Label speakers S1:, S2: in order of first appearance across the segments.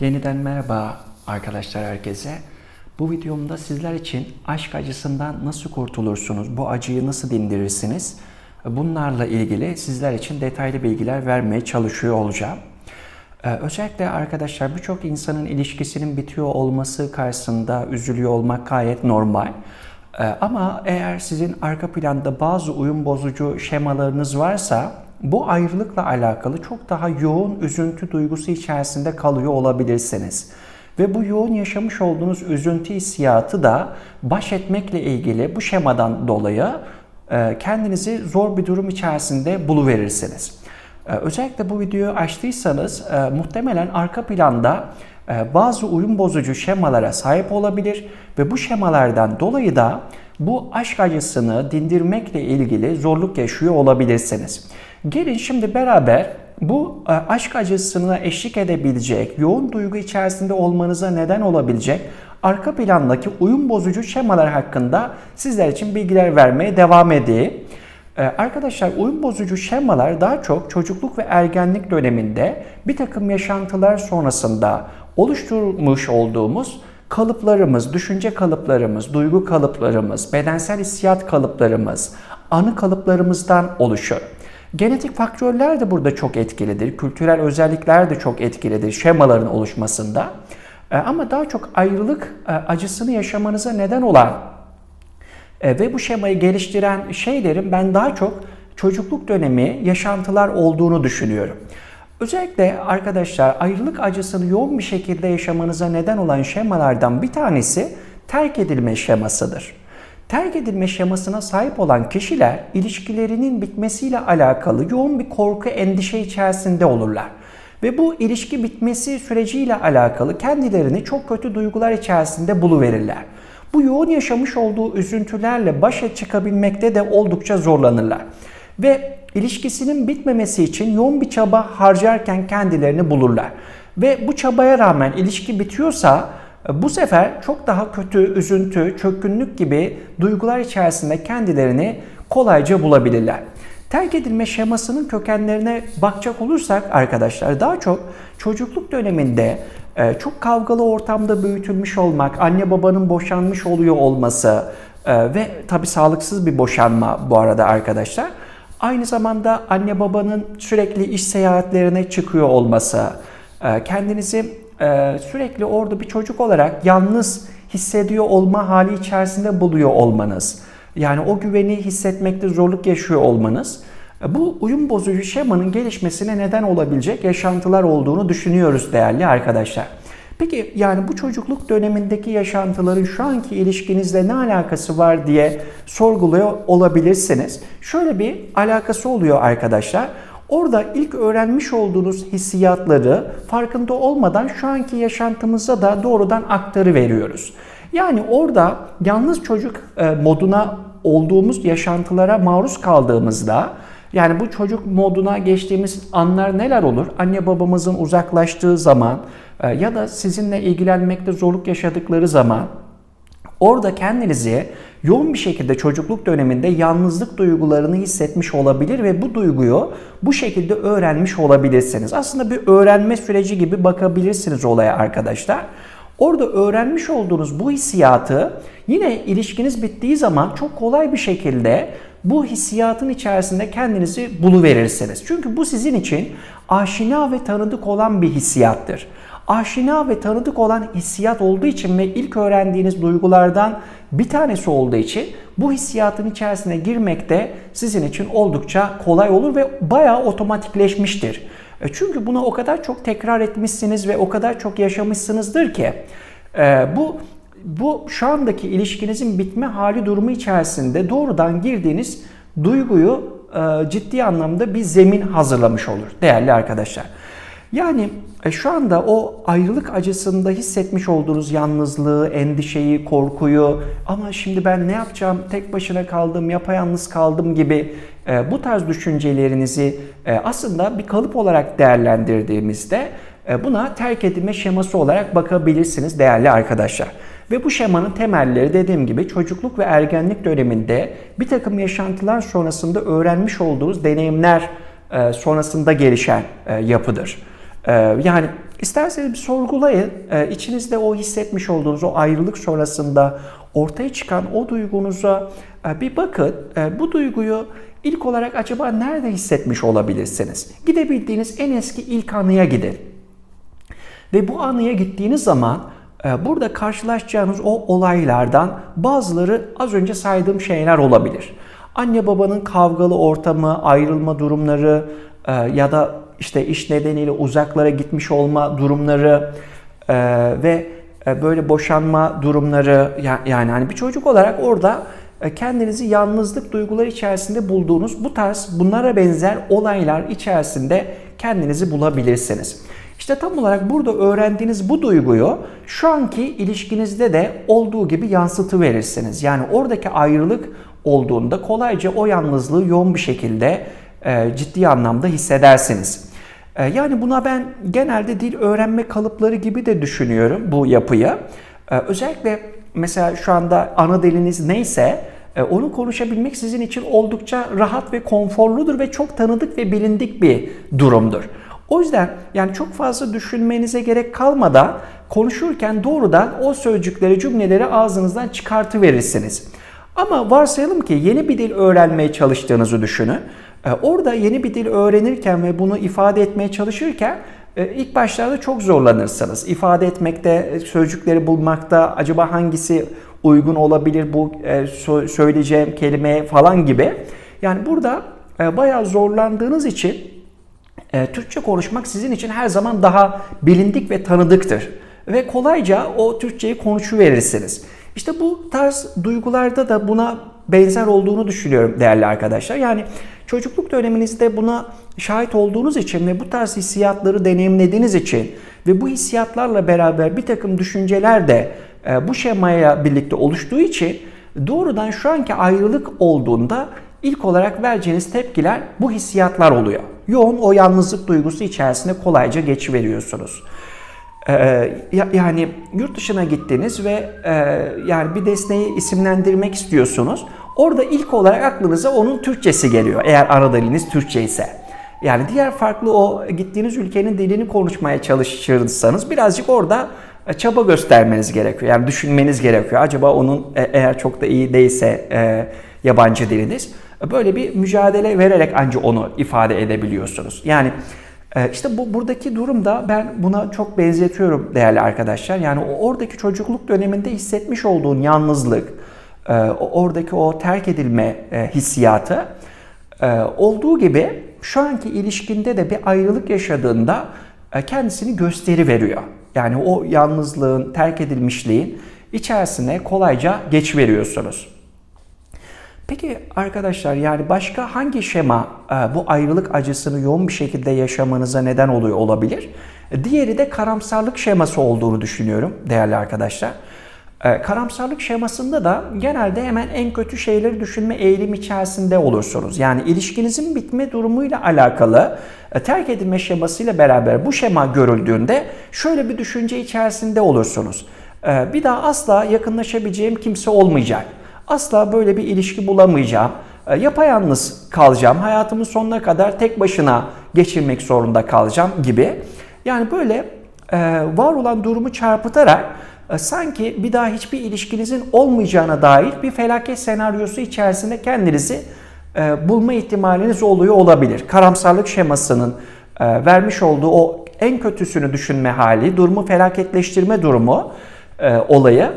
S1: Yeniden merhaba arkadaşlar herkese. Bu videomda sizler için aşk acısından nasıl kurtulursunuz, bu acıyı nasıl dindirirsiniz? Bunlarla ilgili sizler için detaylı bilgiler vermeye çalışıyor olacağım. Ee, özellikle arkadaşlar birçok insanın ilişkisinin bitiyor olması karşısında üzülüyor olmak gayet normal. Ee, Ama eğer sizin arka planda bazı uyum bozucu şemalarınız varsa bu ayrılıkla alakalı çok daha yoğun üzüntü duygusu içerisinde kalıyor olabilirsiniz. Ve bu yoğun yaşamış olduğunuz üzüntü hissiyatı da baş etmekle ilgili bu şemadan dolayı e, kendinizi zor bir durum içerisinde buluverirsiniz. Ee, Özellikle bu videoyu açtıysanız e, muhtemelen arka planda e, bazı uyum bozucu şemalara sahip olabilir ve bu şemalardan dolayı da bu aşk acısını dindirmekle ilgili zorluk yaşıyor olabilirsiniz. Gelin şimdi beraber bu e, aşk acısına eşlik edebilecek, yoğun duygu içerisinde olmanıza neden olabilecek arka plandaki uyum bozucu şemalar hakkında sizler için bilgiler vermeye devam edeyim. Ee, Arkadaşlar uyum bozucu şemalar daha çok çocukluk ve ergenlik döneminde bir takım yaşantılar sonrasında oluşturmuş olduğumuz kalıplarımız, düşünce kalıplarımız, duygu kalıplarımız, bedensel hissiyat kalıplarımız, anı kalıplarımızdan oluşur. Genetik faktörler de burada çok etkilidir. Kültürel özellikler de çok etkilidir şemaların oluşmasında. Ee, Ama daha çok ayrılık e, acısını yaşamanıza neden olan e, ve bu şemayı geliştiren şeylerin ben daha çok çocukluk dönemi yaşantılar olduğunu düşünüyorum. Özellikle arkadaşlar ayrılık acısını yoğun bir şekilde yaşamanıza neden olan şemalardan bir tanesi terk edilme şemasıdır. Terk edilme şemasına sahip olan kişiler ilişkilerinin bitmesiyle alakalı yoğun bir korku, endişe içerisinde olurlar. Ve bu ilişki bitmesi süreciyle alakalı kendilerini çok kötü duygular içerisinde buluverirler. Bu yoğun yaşamış olduğu üzüntülerle başa çıkabilmekte de oldukça zorlanırlar. Ve ilişkisinin bitmemesi için yoğun bir çaba harcarken kendilerini bulurlar. Ve bu çabaya rağmen ilişki bitiyorsa bu sefer çok daha kötü, üzüntü, çökkünlük gibi duygular içerisinde kendilerini kolayca bulabilirler. Terk edilme şemasının kökenlerine bakacak olursak arkadaşlar daha çok çocukluk döneminde e, çok kavgalı ortamda büyütülmüş olmak, anne babanın boşanmış oluyor olması e, ve tabi sağlıksız bir boşanma bu arada arkadaşlar. Aynı zamanda anne babanın sürekli iş seyahatlerine çıkıyor olması, e, sürekli orada bir çocuk olarak yalnız hissediyor olma hali içerisinde buluyor olmanız. Yani o güveni hissetmekte zorluk yaşıyor olmanız bu uyum bozucu şemanın gelişmesine neden olabilecek yaşantılar olduğunu düşünüyoruz değerli arkadaşlar. Peki yani bu çocukluk dönemindeki yaşantıların şu anki ilişkinizle ne alakası var diye sorguluyor olabilirsiniz. Şöyle bir alakası oluyor arkadaşlar. Orada ilk öğrenmiş olduğunuz hissiyatları farkında olmadan şu anki yaşantımıza da doğrudan aktarı veriyoruz. Yani orada yalnız çocuk e, moduna olduğumuz yaşantılara maruz kaldığımızda yani bu çocuk moduna geçtiğimiz anlar neler olur? Anne babamızın uzaklaştığı zaman e, ya da sizinle ilgilenmekte zorluk yaşadıkları zaman orada kendinizi yoğun bir şekilde çocukluk döneminde yalnızlık duygularını hissetmiş olabilir ve bu duyguyu bu şekilde öğrenmiş olabilirsiniz. Aslında bir öğrenme süreci gibi bakabilirsiniz olaya arkadaşlar. Orada öğrenmiş olduğunuz bu hissiyatı yine ilişkiniz bittiği zaman çok kolay bir şekilde bu hissiyatın içerisinde kendinizi buluverirsiniz. Çünkü bu sizin için aşina ve tanıdık olan bir hissiyattır. Aşina ve tanıdık olan hissiyat olduğu için ve ilk öğrendiğiniz duygulardan bir tanesi olduğu için bu hissiyatın içerisine girmek de sizin için oldukça kolay olur ve bayağı otomatikleşmiştir. E, çünkü bunu o kadar çok tekrar etmişsiniz ve o kadar çok yaşamışsınızdır ki e, bu bu şu andaki ilişkinizin bitme hali durumu içerisinde doğrudan girdiğiniz duyguyu e, ciddi anlamda bir zemin hazırlamış olur değerli arkadaşlar. Yani e, şu anda o ayrılık acısında hissetmiş olduğunuz yalnızlığı, endişeyi, korkuyu ama şimdi ben ne yapacağım, tek başına kaldım, yapayalnız kaldım gibi e, bu tarz düşüncelerinizi e, aslında bir kalıp olarak değerlendirdiğimizde buna terk edilme şeması olarak bakabilirsiniz değerli arkadaşlar. Ve bu şemanın temelleri dediğim gibi çocukluk ve ergenlik döneminde bir takım yaşantılar sonrasında öğrenmiş olduğunuz deneyimler sonrasında gelişen yapıdır. Ee, yani isterseniz bir sorgulayın. Ee, içinizde o hissetmiş olduğunuz o ayrılık sonrasında ortaya çıkan o duygunuza e, bir bakın. E, bu duyguyu ilk olarak acaba nerede hissetmiş olabilirsiniz? Gidebildiğiniz en eski ilk anıya gidin. Ve bu anıya gittiğiniz zaman e, burada karşılaşacağınız o olaylardan bazıları az önce saydığım şeyler olabilir. Anne babanın kavgalı ortamı, ayrılma durumları e, ya da işte iş nedeniyle uzaklara gitmiş olma durumları e, ve böyle boşanma durumları yani hani bir çocuk olarak orada kendinizi yalnızlık duyguları içerisinde bulduğunuz bu tarz bunlara benzer olaylar içerisinde kendinizi bulabilirsiniz. İşte tam olarak burada öğrendiğiniz bu duyguyu şu anki ilişkinizde de olduğu gibi yansıtı verirsiniz. Yani oradaki ayrılık olduğunda kolayca o yalnızlığı yoğun bir şekilde e, ciddi anlamda hissedersiniz. E, yani buna ben genelde dil öğrenme kalıpları gibi de düşünüyorum bu yapıyı. E, özellikle mesela şu anda ana diliniz neyse e, onu konuşabilmek sizin için oldukça rahat ve konforludur ve çok tanıdık ve bilindik bir durumdur. O yüzden yani çok fazla düşünmenize gerek kalmadan konuşurken doğrudan o sözcükleri, cümleleri ağzınızdan çıkartıverirsiniz. Ama varsayalım ki yeni bir dil öğrenmeye çalıştığınızı düşünün. Ee, orada yeni bir dil öğrenirken ve bunu ifade etmeye çalışırken e, ilk başlarda çok zorlanırsınız. İfade etmekte, e, sözcükleri bulmakta, acaba hangisi uygun olabilir bu e, söyleyeceğim kelimeye falan gibi. Yani burada bayağı zorlandığınız için e, Türkçe konuşmak sizin için her zaman daha bilindik ve tanıdıktır. Ve kolayca o Türkçeyi konuşuverirsiniz. İşte bu tarz duygularda da buna benzer olduğunu düşünüyorum değerli arkadaşlar. Yani çocukluk döneminizde buna şahit olduğunuz için ve bu tarz hissiyatları deneyimlediğiniz için ve bu hissiyatlarla beraber bir takım düşünceler de e, bu şemaya birlikte oluştuğu için doğrudan şu anki ayrılık olduğunda ilk olarak vereceğiniz tepkiler bu hissiyatlar oluyor yoğun o yalnızlık duygusu içerisinde kolayca geçiveriyorsunuz. Ee, yani yurt dışına gittiniz ve e, yani bir desneyi isimlendirmek istiyorsunuz. Orada ilk olarak aklınıza onun Türkçesi geliyor eğer ana diliniz Türkçe ise. Yani diğer farklı o gittiğiniz ülkenin dilini konuşmaya çalışırsanız birazcık orada e, çaba göstermeniz gerekiyor. Yani düşünmeniz gerekiyor. Acaba onun e, eğer çok da iyi değilse e, yabancı diliniz Böyle bir mücadele vererek ancak onu ifade edebiliyorsunuz. Yani e, işte bu buradaki durumda ben buna çok benzetiyorum değerli arkadaşlar. Yani oradaki çocukluk döneminde hissetmiş olduğun yalnızlık, e, oradaki o terk edilme e, hissiyatı olduğu gibi şu anki ilişkinde de bir ayrılık yaşadığında kendisini gösteri veriyor. Yani o yalnızlığın, terk edilmişliğin içerisine kolayca geç veriyorsunuz. Peki arkadaşlar yani başka hangi şema e, bu ayrılık acısını yoğun bir şekilde yaşamanıza neden oluyor olabilir? Diğeri de karamsarlık şeması olduğunu düşünüyorum değerli arkadaşlar. E, karamsarlık şemasında da genelde hemen en kötü şeyleri düşünme eğilim içerisinde olursunuz. Yani ilişkinizin bitme durumuyla alakalı e, terk edilme şemasıyla beraber bu şema görüldüğünde şöyle bir düşünce içerisinde olursunuz. Bir daha asla yakınlaşabileceğim kimse olmayacak asla böyle bir ilişki bulamayacağım. E, yapayalnız kalacağım. Hayatımın sonuna kadar tek başına geçirmek zorunda kalacağım gibi. Yani böyle e, var olan durumu çarpıtarak sanki bir daha hiçbir ilişkinizin olmayacağına dair bir felaket senaryosu içerisinde kendinizi bulma ihtimaliniz oluyor olabilir. Karamsarlık şemasının vermiş olduğu o en kötüsünü düşünme hali, durumu felaketleştirme durumu olayı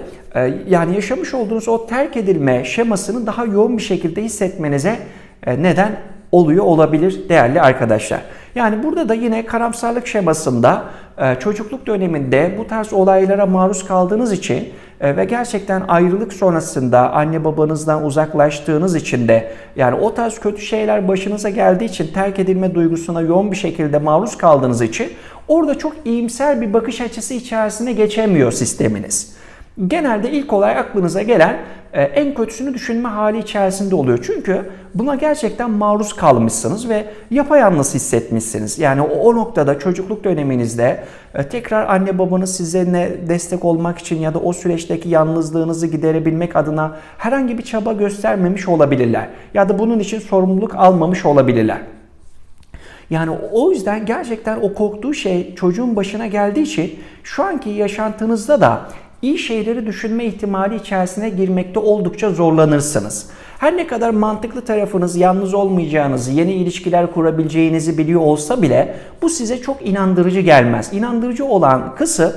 S1: yani yaşamış olduğunuz o terk edilme şemasını daha yoğun bir şekilde hissetmenize e, neden oluyor olabilir değerli arkadaşlar. Yani burada da yine karamsarlık şemasında e, çocukluk döneminde bu tarz olaylara maruz kaldığınız için e, ve gerçekten ayrılık sonrasında anne babanızdan uzaklaştığınız için de yani o tarz kötü şeyler başınıza geldiği için terk edilme duygusuna yoğun bir şekilde maruz kaldığınız için orada çok iyimser bir bakış açısı içerisine geçemiyor sisteminiz genelde ilk olarak aklınıza gelen e, en kötüsünü düşünme hali içerisinde oluyor. Çünkü buna gerçekten maruz kalmışsınız ve yapayalnız hissetmişsiniz. Yani o, noktada çocukluk döneminizde e, tekrar anne babanız size ne destek olmak için ya da o süreçteki yalnızlığınızı giderebilmek adına herhangi bir çaba göstermemiş olabilirler. Ya da bunun için sorumluluk almamış olabilirler. Yani o yüzden gerçekten o korktuğu şey çocuğun başına geldiği için şu anki yaşantınızda da iyi şeyleri düşünme ihtimali içerisine girmekte oldukça zorlanırsınız. Her ne kadar mantıklı tarafınız yalnız olmayacağınızı, yeni ilişkiler kurabileceğinizi biliyor olsa bile bu size çok inandırıcı gelmez. İnandırıcı olan kısım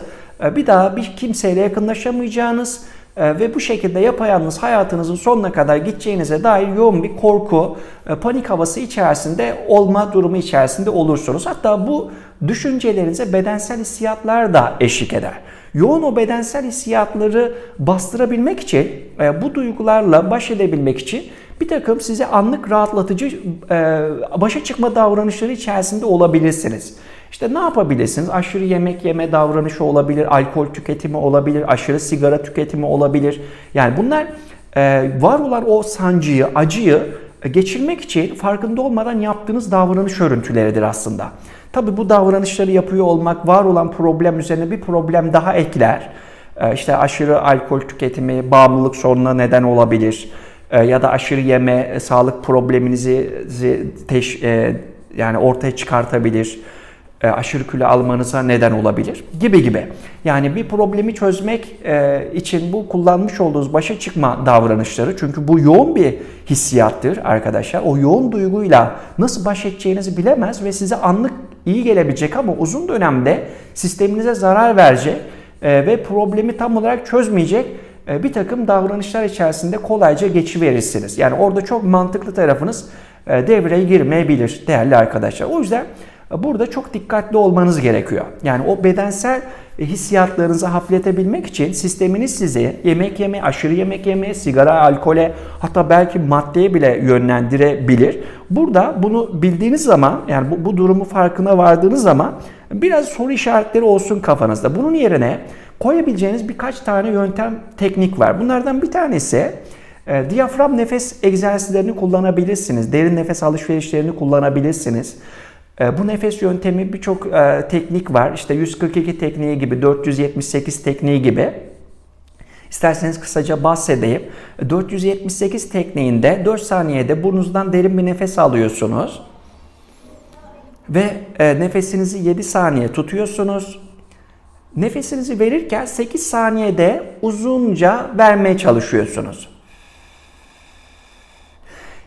S1: e, bir daha bir kimseyle yakınlaşamayacağınız ve bu şekilde yapayalnız hayatınızın sonuna kadar gideceğinize dair yoğun bir korku, e, panik havası içerisinde olma durumu içerisinde olursunuz. Hatta bu düşüncelerinize bedensel hissiyatlar da eşlik eder. Yoğun o bedensel hissiyatları bastırabilmek için, bu duygularla baş edebilmek için bir takım size anlık rahatlatıcı başa çıkma davranışları içerisinde olabilirsiniz. İşte ne yapabilirsiniz? Aşırı yemek yeme davranışı olabilir, alkol tüketimi olabilir, aşırı sigara tüketimi olabilir. Yani bunlar e, var olan o sancıyı, acıyı geçirmek için farkında olmadan yaptığınız davranış örüntüleridir aslında. Tabi bu davranışları yapıyor olmak var olan problem üzerine bir problem daha ekler. E, işte aşırı alkol tüketimi, bağımlılık sorununa neden olabilir. E, ya da aşırı yeme sağlık probleminizi teş, yani ortaya çıkartabilir e, aşırı kilo almanıza neden olabilir gibi gibi. Yani bir problemi çözmek e, için bu kullanmış olduğunuz başa çıkma davranışları çünkü bu yoğun bir hissiyattır arkadaşlar. O yoğun duyguyla nasıl baş edeceğinizi bilemez ve size anlık iyi gelebilecek ama uzun dönemde sisteminize zarar verecek e, ve problemi tam olarak çözmeyecek bir takım davranışlar içerisinde kolayca geçiverirsiniz. Yani orada çok mantıklı tarafınız devreye girmeyebilir değerli arkadaşlar. O yüzden Burada çok dikkatli olmanız gerekiyor. Yani o bedensel hissiyatlarınızı hafifletebilmek için sisteminiz sizi yemek yeme, aşırı yemek yeme, sigara, alkole hatta belki maddeye bile yönlendirebilir. Burada bunu bildiğiniz zaman yani bu, bu durumu farkına vardığınız zaman biraz soru işaretleri olsun kafanızda. Bunun yerine koyabileceğiniz birkaç tane yöntem, teknik var. Bunlardan bir tanesi e, diyafram nefes egzersizlerini kullanabilirsiniz. Derin nefes alışverişlerini kullanabilirsiniz. E, bu nefes yöntemi birçok e, teknik var. İşte 142 tekniği gibi, 478 tekniği gibi. İsterseniz kısaca bahsedeyim. 478 tekniğinde 4 saniyede burnunuzdan derin bir nefes alıyorsunuz. Ve e, nefesinizi 7 saniye tutuyorsunuz. Nefesinizi verirken 8 saniyede uzunca vermeye çalışıyorsunuz.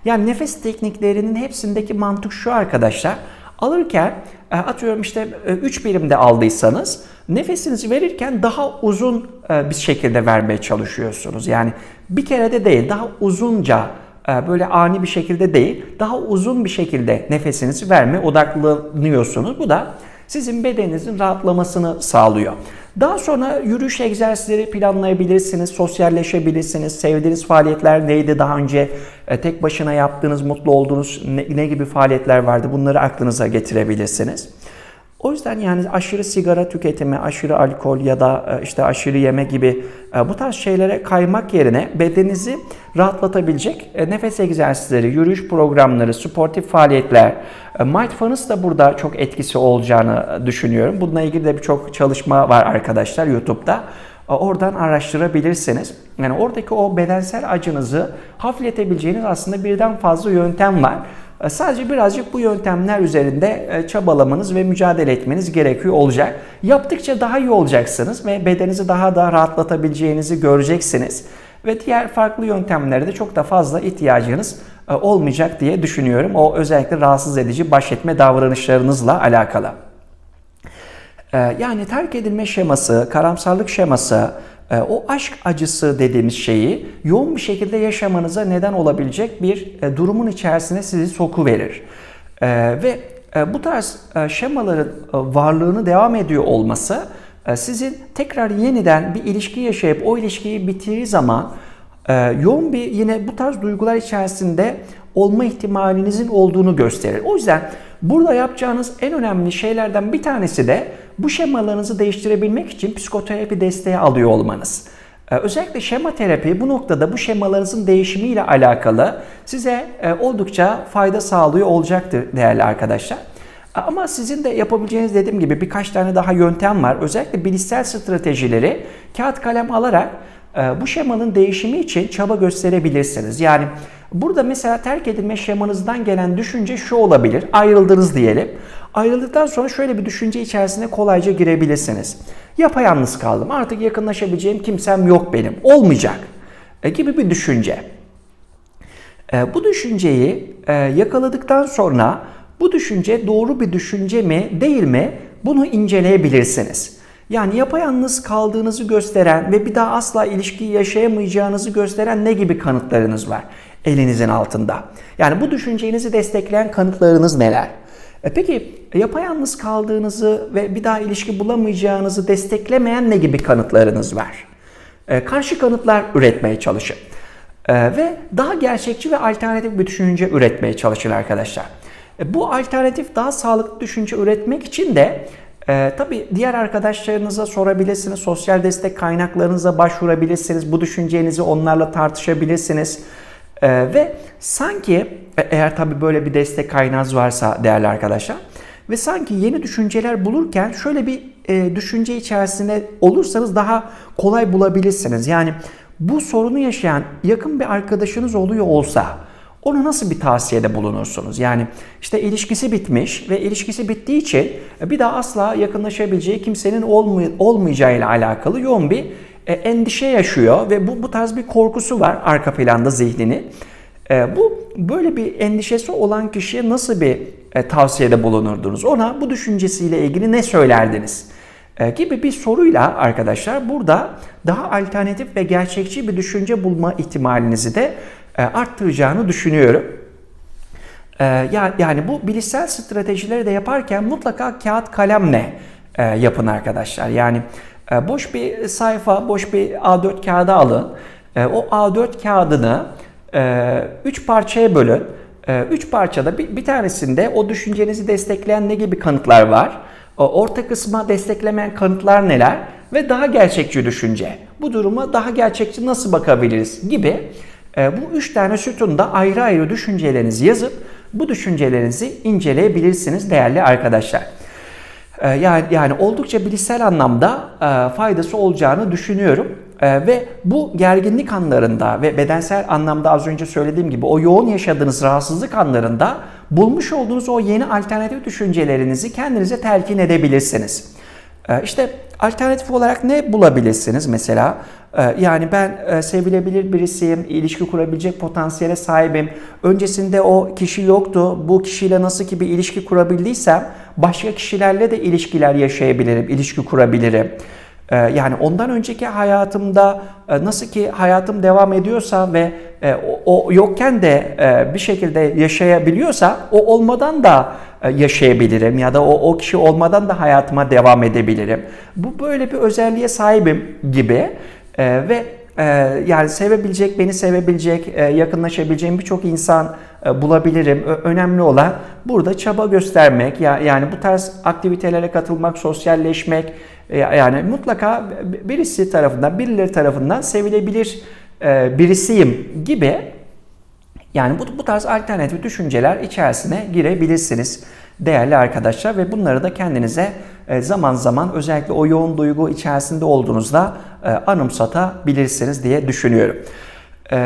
S1: Yani nefes tekniklerinin hepsindeki mantık şu arkadaşlar. Alırken e, atıyorum işte 3 e, birimde aldıysanız nefesinizi verirken daha uzun e, bir şekilde vermeye çalışıyorsunuz. Yani bir kere de değil daha uzunca böyle ani bir şekilde değil daha uzun bir şekilde nefesinizi verme odaklanıyorsunuz. Bu da sizin bedeninizin rahatlamasını sağlıyor. Daha sonra yürüyüş egzersizleri planlayabilirsiniz, sosyalleşebilirsiniz. Sevdiğiniz faaliyetler neydi daha önce? E, tek başına yaptığınız, mutlu olduğunuz ne, ne gibi faaliyetler vardı? Bunları aklınıza getirebilirsiniz. O yüzden yani aşırı sigara tüketimi, aşırı alkol ya da e, işte aşırı yeme gibi e, bu tarz şeylere kaymak yerine bedeninizi rahatlatabilecek e, nefes egzersizleri, yürüyüş programları, sportif faaliyetler, mindfulness da burada çok etkisi olacağını düşünüyorum. Bununla ilgili de birçok çalışma var arkadaşlar YouTube'da. Oradan araştırabilirsiniz. Yani oradaki o bedensel acınızı hafifletebileceğiniz aslında birden fazla yöntem var. E, sadece birazcık bu yöntemler üzerinde e, çabalamanız ve mücadele etmeniz gerekiyor olacak. Yaptıkça daha iyi olacaksınız ve bedeninizi daha da rahatlatabileceğinizi göreceksiniz. Ve diğer farklı yöntemlere de çok da fazla ihtiyacınız e, olmayacak diye düşünüyorum. O özellikle rahatsız edici baş etme davranışlarınızla alakalı. Yani terk edilme şeması, karamsarlık şeması, o aşk acısı dediğimiz şeyi yoğun bir şekilde yaşamanıza neden olabilecek bir e, durumun içerisine sizi soku verir. Ee, ve e, bu tarz e, şemaların varlığını devam ediyor olması sizin tekrar yeniden bir ilişki yaşayıp o ilişkiyi bitirdiği zaman yoğun bir yine bu tarz duygular içerisinde olma ihtimalinizin olduğunu gösterir. O yüzden burada yapacağınız en önemli şeylerden bir tanesi de bu şemalarınızı değiştirebilmek için psikoterapi desteği alıyor olmanız. Ee, özellikle şema terapi bu noktada bu şemalarınızın değişimiyle alakalı size e, oldukça fayda sağlıyor olacaktır değerli arkadaşlar. Ama sizin de yapabileceğiniz dediğim gibi birkaç tane daha yöntem var. Özellikle bilişsel stratejileri kağıt kalem alarak bu şemanın değişimi için çaba gösterebilirsiniz. Yani burada mesela terk edilme şemanızdan gelen düşünce şu olabilir. Ayrıldınız diyelim. Ayrıldıktan sonra şöyle bir düşünce içerisine kolayca girebilirsiniz. Yapayalnız kaldım. Artık yakınlaşabileceğim kimsem yok benim. Olmayacak. E, gibi bir düşünce. E, bu düşünceyi e, yakaladıktan sonra bu düşünce doğru bir düşünce mi değil mi bunu inceleyebilirsiniz. Yani yapayalnız kaldığınızı gösteren ve bir daha asla ilişki yaşayamayacağınızı gösteren ne gibi kanıtlarınız var elinizin altında? Yani bu düşüncenizi destekleyen kanıtlarınız neler? E peki yapayalnız kaldığınızı ve bir daha ilişki bulamayacağınızı desteklemeyen ne gibi kanıtlarınız var? E, karşı kanıtlar üretmeye çalışın. E, ve daha gerçekçi ve alternatif bir düşünce üretmeye çalışın arkadaşlar. E, bu alternatif daha sağlıklı düşünce üretmek için de e, tabii diğer arkadaşlarınıza sorabilirsiniz. Sosyal destek kaynaklarınıza başvurabilirsiniz. Bu düşüncenizi onlarla tartışabilirsiniz. E, ve sanki e, eğer tabii böyle bir destek kaynağınız varsa değerli arkadaşlar ve sanki yeni düşünceler bulurken şöyle bir e, düşünce içerisinde olursanız daha kolay bulabilirsiniz. Yani bu sorunu yaşayan yakın bir arkadaşınız oluyor olsa ona nasıl bir tavsiyede bulunursunuz? Yani işte ilişkisi bitmiş ve ilişkisi bittiği için bir daha asla yakınlaşabileceği kimsenin olmay- olmayacağıyla alakalı yoğun bir e, endişe yaşıyor ve bu bu tarz bir korkusu var arka planda zihnini. E, bu böyle bir endişesi olan kişiye nasıl bir e, tavsiyede bulunurdunuz? Ona bu düşüncesiyle ilgili ne söylerdiniz? Gibi bir soruyla arkadaşlar burada daha alternatif ve gerçekçi bir düşünce bulma ihtimalinizi de arttıracağını düşünüyorum. E, yani bu bilişsel stratejileri de yaparken mutlaka kağıt kalemle e, yapın arkadaşlar. Yani boş bir sayfa, boş bir A4 kağıdı alın. O A4 kağıdını 3 parçaya bölün. 3 parçada bir tanesinde o düşüncenizi destekleyen ne gibi kanıtlar var? Orta kısma desteklemeyen kanıtlar neler? Ve daha gerçekçi düşünce. Bu duruma daha gerçekçi nasıl bakabiliriz gibi e, bu üç tane sütunda ayrı ayrı düşüncelerinizi yazıp bu düşüncelerinizi inceleyebilirsiniz değerli arkadaşlar. E, yani, yani oldukça bilişsel anlamda e, faydası olacağını düşünüyorum. Ve bu gerginlik anlarında ve bedensel anlamda az önce söylediğim gibi o yoğun yaşadığınız rahatsızlık anlarında bulmuş olduğunuz o yeni alternatif düşüncelerinizi kendinize telkin edebilirsiniz. İşte alternatif olarak ne bulabilirsiniz mesela? Ee, yani ben e, sevilebilir birisiyim, ilişki kurabilecek potansiyele sahibim. Öncesinde o kişi yoktu. Bu kişiyle nasıl ki bir ilişki kurabildiysem başka kişilerle de ilişkiler yaşayabilirim, ilişki kurabilirim. Ee, yani ondan önceki hayatımda e, nasıl ki hayatım devam ediyorsa ve e, o yokken de bir şekilde yaşayabiliyorsa o olmadan da yaşayabilirim ya da o, o kişi olmadan da hayatıma devam edebilirim. Bu böyle bir özelliğe sahibim gibi. E, ve e, yani sevebilecek, beni sevebilecek, e, yakınlaşabileceğim birçok insan e, bulabilirim. Önemli olan burada çaba göstermek, ya, yani bu tarz aktivitelere katılmak, sosyalleşmek, e, yani mutlaka birisi tarafından, birileri tarafından sevilebilir e, birisiyim gibi yani bu, bu tarz alternatif düşünceler içerisine girebilirsiniz değerli arkadaşlar ve bunları da kendinize e, zaman zaman özellikle o yoğun duygu içerisinde olduğunuzda e, anımsatabilirsiniz diye düşünüyorum. E,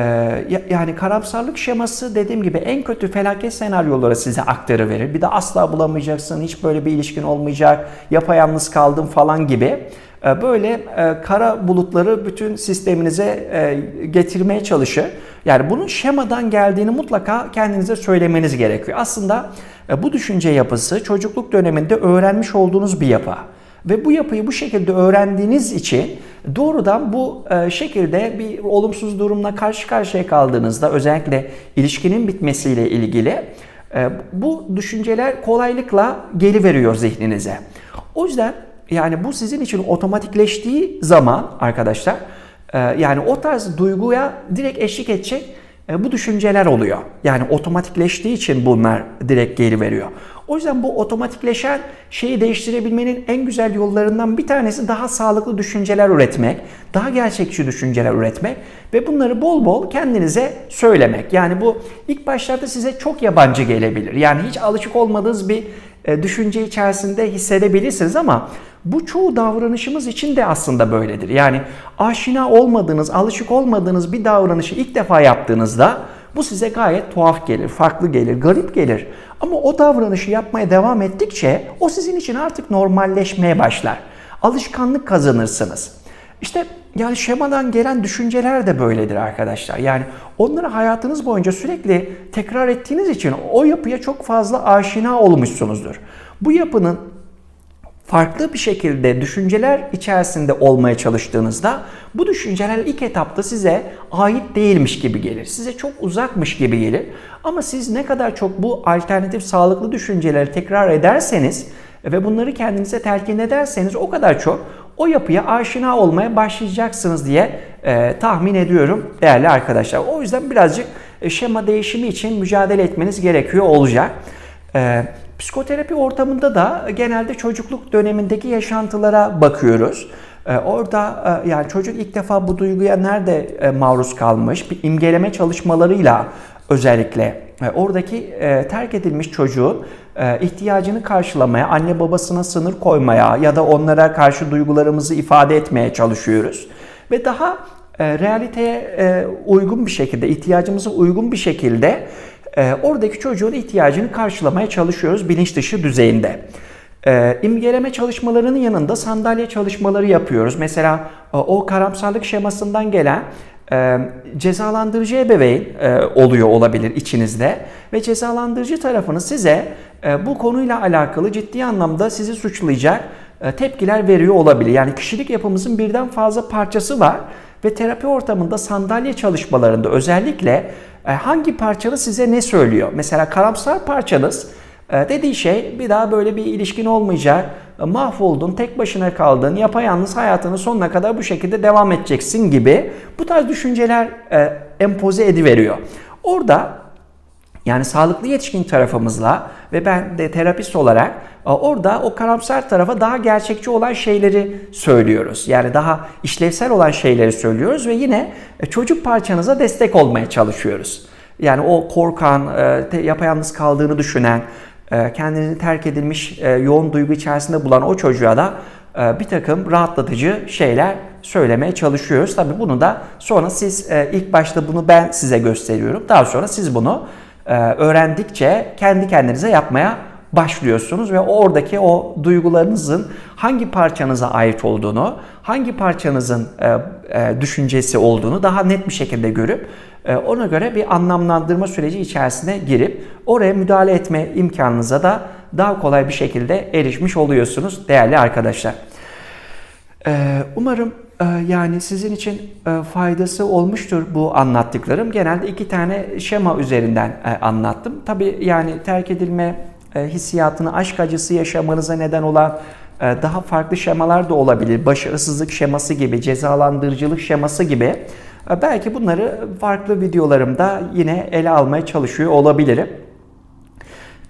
S1: yani karamsarlık şeması dediğim gibi en kötü felaket senaryoları size aktarıverir. Bir de asla bulamayacaksın, hiç böyle bir ilişkin olmayacak, yapayalnız kaldım falan gibi. Böyle kara bulutları bütün sisteminize getirmeye çalışır. Yani bunun şemadan geldiğini mutlaka kendinize söylemeniz gerekiyor. Aslında e, bu düşünce yapısı çocukluk döneminde öğrenmiş olduğunuz bir yapı. Ve bu yapıyı bu şekilde öğrendiğiniz için doğrudan bu e, şekilde bir olumsuz durumla karşı karşıya kaldığınızda özellikle ilişkinin bitmesiyle ilgili e, bu düşünceler kolaylıkla geliveriyor zihninize. O yüzden yani bu sizin için otomatikleştiği zaman arkadaşlar yani o tarz duyguya direkt eşlik edecek e, bu düşünceler oluyor. Yani otomatikleştiği için bunlar direkt geri veriyor. O yüzden bu otomatikleşen şeyi değiştirebilmenin en güzel yollarından bir tanesi daha sağlıklı düşünceler üretmek, daha gerçekçi düşünceler üretmek ve bunları bol bol kendinize söylemek. Yani bu ilk başlarda size çok yabancı gelebilir. Yani hiç alışık olmadığınız bir e, düşünce içerisinde hissedebilirsiniz ama bu çoğu davranışımız için de aslında böyledir. Yani aşina olmadığınız, alışık olmadığınız bir davranışı ilk defa yaptığınızda bu size gayet tuhaf gelir, farklı gelir, garip gelir. Ama o davranışı yapmaya devam ettikçe o sizin için artık normalleşmeye başlar. Alışkanlık kazanırsınız. İşte yani şemadan gelen düşünceler de böyledir arkadaşlar. Yani onları hayatınız boyunca sürekli tekrar ettiğiniz için o yapıya çok fazla aşina olmuşsunuzdur. Bu yapının farklı bir şekilde düşünceler içerisinde olmaya çalıştığınızda bu düşünceler ilk etapta size ait değilmiş gibi gelir. Size çok uzakmış gibi gelir. Ama siz ne kadar çok bu alternatif sağlıklı düşünceleri tekrar ederseniz ve bunları kendinize telkin ederseniz o kadar çok o yapıya aşina olmaya başlayacaksınız diye e, tahmin ediyorum değerli arkadaşlar. O yüzden birazcık e, şema değişimi için mücadele etmeniz gerekiyor olacak. E, psikoterapi ortamında da genelde çocukluk dönemindeki yaşantılara bakıyoruz. E, orada e, yani çocuk ilk defa bu duyguya nerede e, maruz kalmış bir imgeleme çalışmalarıyla özellikle e, oradaki e, terk edilmiş çocuğun e, ihtiyacını karşılamaya, anne babasına sınır koymaya ya da onlara karşı duygularımızı ifade etmeye çalışıyoruz. Ve daha e, realiteye e, uygun bir şekilde, ihtiyacımıza uygun bir şekilde e, oradaki çocuğun ihtiyacını karşılamaya çalışıyoruz bilinç dışı düzeyinde. E, imgeleme çalışmalarının yanında sandalye çalışmaları yapıyoruz. Mesela e, o karamsarlık şemasından gelen e, cezalandırıcı ebeveyn e, oluyor olabilir içinizde ve cezalandırıcı tarafınız size e, bu konuyla alakalı ciddi anlamda sizi suçlayacak e, tepkiler veriyor olabilir. Yani kişilik yapımızın birden fazla parçası var ve terapi ortamında sandalye çalışmalarında özellikle hangi parçanız size ne söylüyor? Mesela karamsar parçanız e, dediği şey bir daha böyle bir ilişkin olmayacak, e, mahvoldun, tek başına kaldın, yapayalnız hayatının sonuna kadar bu şekilde devam edeceksin gibi bu tarz düşünceler e, empoze ediveriyor. Orada yani sağlıklı yetişkin tarafımızla ve ben de terapist olarak e, orada o karamsar tarafa daha gerçekçi olan şeyleri söylüyoruz. Yani daha işlevsel olan şeyleri söylüyoruz ve yine e, çocuk parçanıza destek olmaya çalışıyoruz. Yani o korkan, e, yapayalnız kaldığını düşünen, kendini terk edilmiş yoğun duygu içerisinde bulan o çocuğa da bir takım rahatlatıcı şeyler söylemeye çalışıyoruz. Tabii bunu da sonra siz ilk başta bunu ben size gösteriyorum. Daha sonra siz bunu öğrendikçe kendi kendinize yapmaya başlıyorsunuz ve oradaki o duygularınızın hangi parçanıza ait olduğunu, hangi parçanızın düşüncesi olduğunu daha net bir şekilde görüp ona göre bir anlamlandırma süreci içerisine girip oraya müdahale etme imkanınıza da daha kolay bir şekilde erişmiş oluyorsunuz değerli arkadaşlar. Umarım yani sizin için faydası olmuştur bu anlattıklarım. Genelde iki tane şema üzerinden anlattım. Tabi yani terk edilme hissiyatını, aşk acısı yaşamanıza neden olan daha farklı şemalar da olabilir. Başarısızlık şeması gibi, cezalandırıcılık şeması gibi. Belki bunları farklı videolarımda yine ele almaya çalışıyor olabilirim.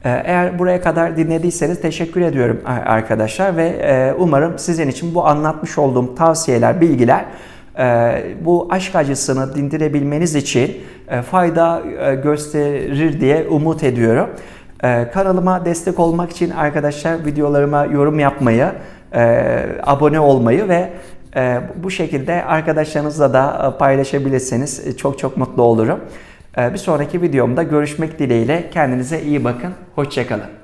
S1: Eğer buraya kadar dinlediyseniz teşekkür ediyorum arkadaşlar ve umarım sizin için bu anlatmış olduğum tavsiyeler, bilgiler bu aşk acısını dindirebilmeniz için fayda gösterir diye umut ediyorum. Kanalıma destek olmak için arkadaşlar videolarıma yorum yapmayı, abone olmayı ve bu şekilde arkadaşlarınızla da paylaşabilirseniz çok çok mutlu olurum. Bir sonraki videomda görüşmek dileğiyle kendinize iyi bakın. Hoşçakalın.